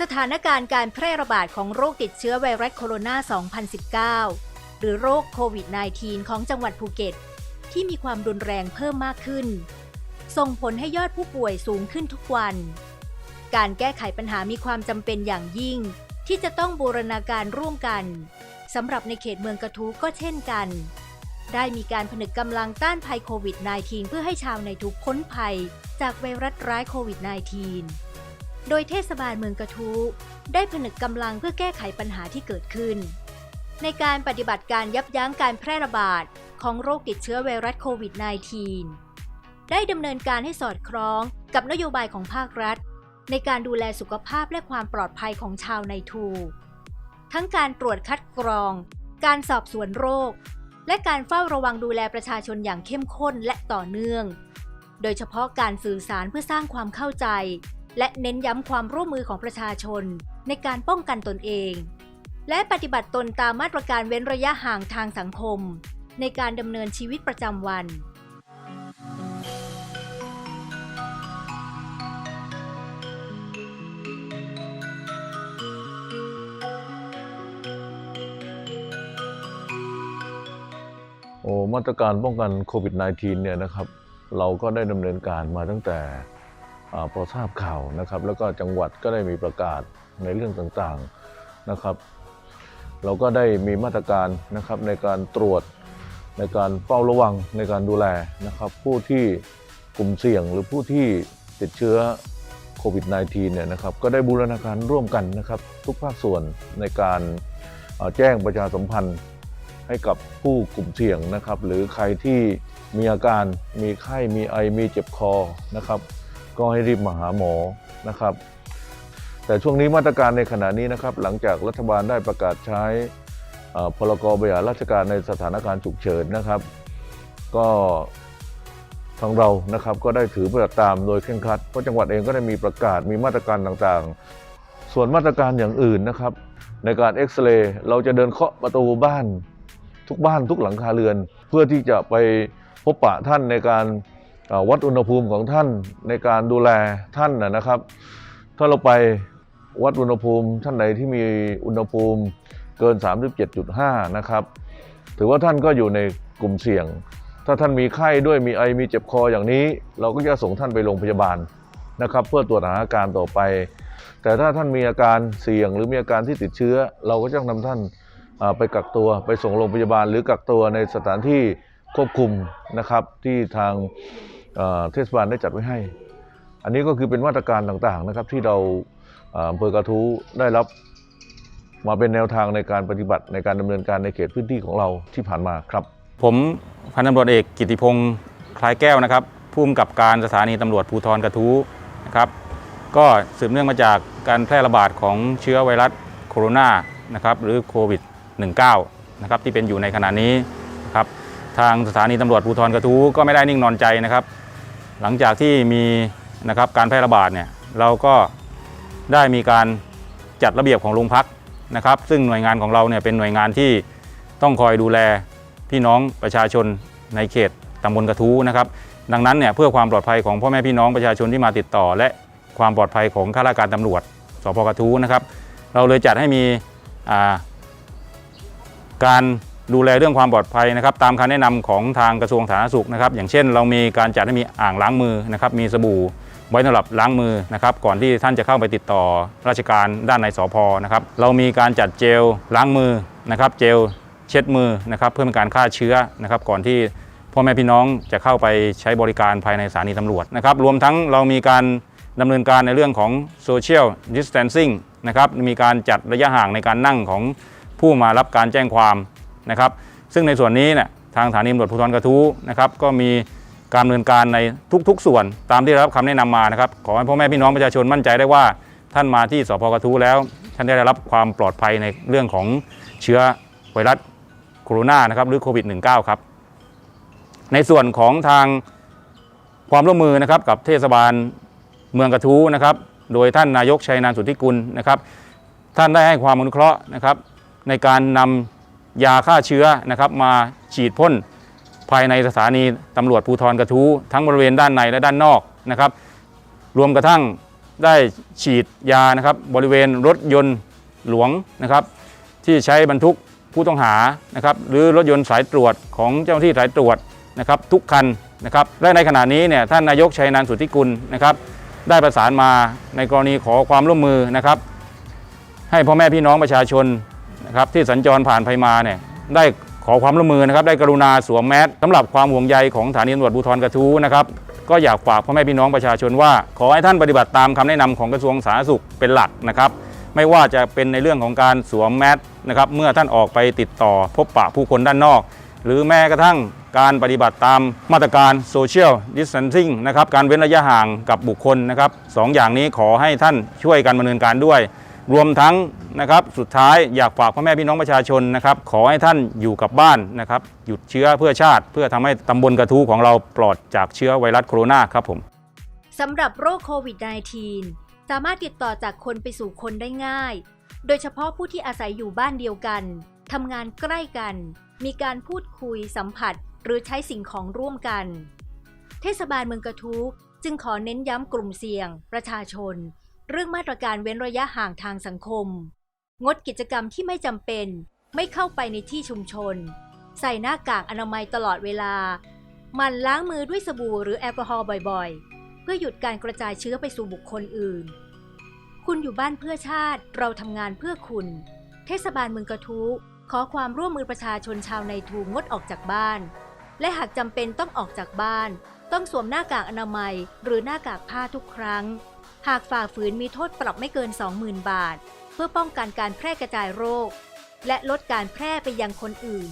สถานการณ์การแพร่ระบาดของโรคติดเชื้อไวรัสโคโรนา 2019 หรือโรคโควิด -19 ของจังหวัดภูเก็ต ที่มีความรุนแรงเพิ่มมากขึ้น ส่งผลให้ยอดผู้ป่วยสูงขึ้นทุกวัน การแก้ไขปัญหามีความจำเป็นอย่างยิ่ง ที่จะต้องบูรณาการร่วมกันสำหรับในเขตเมืองกระทูก็เช่นกัน ได้มีการผนึกกำลังต้านภัยโควิด -19 เพื่อให้ชาวในทุกพ้นภัย จากไวรัสร้ายโควิด -19 โดยเทศบาลเมืองกระทูได้ผนึกกำลังเพื่อแก้ไขปัญหาที่เกิดขึ้น ในการปฏิบัติการยับยั้งการแพร่ระบาดของโรคติดเชื้อไวรัสโควิด -19 ได้ดำเนินการให้สอดคล้องกับนโยบายของภาครัฐ ในการดูแลสุขภาพและความปลอดภัยของชาวในทู ทั้งการตรวจคัดกรอง การสอบสวนโรค และการเฝ้าระวังดูแลประชาชนอย่างเข้มข้นและต่อเนื่อง โดยเฉพาะการสื่อสารเพื่อสร้างความเข้าใจ และเน้นย้ำความร่วมมือของประชาชน ในการป้องกันตนเอง และปฏิบัติตนตามมาตรการเว้นระยะห่างทางสังคม ในการดำเนินชีวิตประจำวัน มาตรการป้องกันโควิด -19 เนี่ยนะครับเราก็ได้ดำเนินการมาตั้งแต่อพอทราบข่าวนะครับ แล้วก็จังหวัดก็ได้มีประกาศในเรื่องต่างๆนะครับ เราก็ได้มีมาตรการนะครับในการตรวจในการเฝ้าระวังในการดูแลนะครับ ผู้ที่กลุ่มเสี่ยงหรือผู้ที่ติดเชื้อโควิด -19 เนี่ยนะครับก็ได้บูรณาการร่วมกันนะครับ ทุกภาคส่วนในการแจ้งประชาสัมพันธ์ ให้กับผู้กลุ่มเสี่ยงนะครับ หรือใครที่มีอาการมีไข้มีไอมีเจ็บคอนะครับ ก็ให้รีบมาหาหมอนะครับ แต่ช่วงนี้มาตรการในขณะนี้นะครับ หลังจากรัฐบาลได้ประกาศใช้พรกบริหารราชการในสถานการณ์ฉุกเฉินนะครับ ก็ทางเรานะครับก็ได้ถือปฏิบัติตามโดยเคร่งครัดเพราะจังหวัดเองก็ได้มีประกาศมีมาตรการต่างๆ ส่วนมาตรการอย่างอื่นนะครับ ในการเอ็กซเรย์เราจะเดินเคาะประตูบ้าน ทุกบ้านทุกหลังคาเรือน เพื่อที่จะไปพบปะท่านในการวัดอุณหภูมิของท่านในการดูแลท่านนะครับ ถ้าเราไปวัดอุณหภูมิท่านใดที่มีอุณหภูมิเกิน 37.5 นะครับ ถือว่าท่านก็อยู่ในกลุ่มเสี่ยง ถ้าท่านมีไข้ด้วยมีไอมีเจ็บคออย่างนี้ เราก็จะส่งท่านไปโรงพยาบาลนะครับ เพื่อตรวจหาอาการต่อไป แต่ถ้าท่านมีอาการเสี่ยงหรือมีอาการที่ติดเชื้อ เราก็จะนำท่าน ไปกักตัวไปส่งโรงพยาบาล หรือกักตัวในสถานที่ควบคุมนะครับที่ทางเทศบาลได้จัดไว้ให้ อันนี้ก็คือเป็นมาตรการต่างๆนะครับที่เราอำเภอกระทู้ได้รับมาเป็นแนวทางในการปฏิบัติในการดำเนินการในเขตพื้นที่ของเราที่ผ่านมาครับ ผมพันตำรวจเอกกิติพงศ์คล้ายแก้วนะครับผู้กำกับการสถานีตำรวจภูธรกระทู้นะครับก็สืบเนื่องมาจากการแพร่ระบาดของเชื้อไวรัสโคโรนานะครับหรือโควิด -19 นะครับที่เป็นอยู่ในขณะนี้นะครับทางสถานีตำรวจภูธรกระทู้ก็ไม่ได้นิ่งนอนใจนะครับ หลังจากที่มีนะครับการแพร่ระบาดเนี่ยเราก็ได้มีการจัดระเบียบของโรงพักนะครับ ซึ่งหน่วยงานของเราเนี่ยเป็นหน่วยงานที่ต้องคอยดูแลพี่น้องประชาชนในเขตตำบลกระทู้นะครับ ดังนั้นเนี่ยเพื่อความปลอดภัยของพ่อแม่พี่น้องประชาชนที่มาติดต่อ และความปลอดภัยของข้าราชการตำรวจสพกระทู้นะครับ เราเลยจัดให้มีอ่า การดูแลเรื่องความปลอดภัยนะครับตามคำแนะนำของทางกระทรวงสาธารณสุขนะครับอย่างเช่น เรามีการจัดให้มีอ่างล้างมือนะครับมีสบู่ไว้สำหรับล้างมือนะครับก่อนที่ท่านจะเข้าไปติดต่อราชการด้านในสพนะครับเรามีการจัดเจลล้างมือนะครับเจลเช็ดมือนะครับเพื่อเป็นการฆ่าเชื้อนะครับก่อนที่พ่อแม่พี่น้องจะเข้าไปใช้บริการภายในสถานีตำรวจนะครับรวมทั้งเรามีการดำเนินการในเรื่องของ Social Distancing นะครับมีการจัดระยะห่างในการนั่งของ ผู้มารับการแจ้งความนะครับ ซึ่งในส่วนนี้เนี่ยทางสถานีตำรวจภูธรกระทู้นะครับก็มีการดำเนินการในทุกๆ ส่วนตามที่ได้รับคำแนะนำมานะครับขอให้พ่อแม่พี่น้องประชาชนมั่นใจได้ว่า ท่านมาที่สพกระทู้แล้ว ท่านได้รับความปลอดภัยในเรื่องของเชื้อไวรัสโคโรนานะครับหรือโควิด -19 ครับในส่วนของทางความร่วมมือนะครับกับเทศบาลเมืองกระทู้นะครับ โดยท่านนายกชัยนานสุทธิกุลนะครับ ท่านได้ให้ความอนุเคราะห์นะครับ ในการนำยาฆ่าเชื้อนะครับมาฉีดพ่นภายในสถานีตำรวจภูธรกระทู้ทั้งบริเวณด้านในและด้านนอกนะครับ รวมกระทั่งได้ฉีดยานะครับบริเวณรถยนต์หลวงนะครับ ที่ใช้บรรทุกผู้ต้องหานะครับหรือรถยนต์สายตรวจของเจ้าหน้าที่สายตรวจนะครับทุกคันนะครับและในขณะนี้เนี่ยท่านนายกชัยนันสุทธิกุลนะครับ ได้ประสานมาในกรณีขอความร่วมมือนะครับ ให้พ่อแม่พี่น้องประชาชน นะครับที่สัญจรผ่านไปมาเนี่ยได้ขอความร่วมมือนะครับได้กรุณาสวมแมสสำหรับความห่วงใยของสถานีตำรวจภูธรกระทู้นะครับก็อยากฝากพ่อแม่พี่น้องประชาชนว่า ขอให้ท่านปฏิบัติตามคำแนะนำของกระทรวงสาธารณสุขเป็นหลักนะครับไม่ว่าจะเป็นในเรื่องของการสวมแมสนะครับเมื่อท่านออกไปติดต่อพบปะผู้คนด้านนอก หรือแม้กระทั่งการปฏิบัติตามมาตรการโซเชียลดิส a ทนซิ่งนะครับการเว้นระยะห่างกับบุคคลนะครับสองอย่างนี้ขอให้ท่านช่วยกันดำเนินการด้วย รวมทั้งนะครับสุดท้ายอยากฝากพ่อแม่พี่น้องประชาชนนะครับขอให้ท่านอยู่กับบ้านนะครับหยุดเชื้อเพื่อชาติ เพื่อทำให้ตำบลกระทู้ของเราปลอดจากเชื้อไวรัสโคโรนาครับผมสำหรับโรคโควิด -19 สามารถติดต่อจากคนไปสู่คนได้ง่าย โดยเฉพาะผู้ที่อาศัยอยู่บ้านเดียวกันทำงานใกล้กัน มีการพูดคุยสัมผัส หรือใช้สิ่งของร่วมกัน เทศบาลเมืองกระทู้จึงขอเน้นย้ำกลุ่มเสี่ยง ประชาชน เรื่องมาตรการเว้นระยะห่างทางสังคม งดกิจกรรมที่ไม่จำเป็น ไม่เข้าไปในที่ชุมชน ใส่หน้ากากอนามัยตลอดเวลา มันล้างมือด้วยสบู่หรือแอลกอฮอล์บ่อยๆ เพื่อหยุดการกระจายเชื้อไปสู่บุคคลอื่น คุณอยู่บ้านเพื่อชาติเราทำงานเพื่อคุณ เทศบาลเมืองกระทู้ขอความร่วมมือประชาชนชาวในทูงดออกจากบ้าน และหากจำเป็นต้องออกจากบ้าน ต้องสวมหน้ากากอนามัยหรือหน้ากากผ้าทุกครั้ง หากฝ่าฝืนมีโทษปรับไม่เกิน 20,000 บาท เพื่อป้องกันการแพร่กระจายโรค และลดการแพร่ไปยังคนอื่น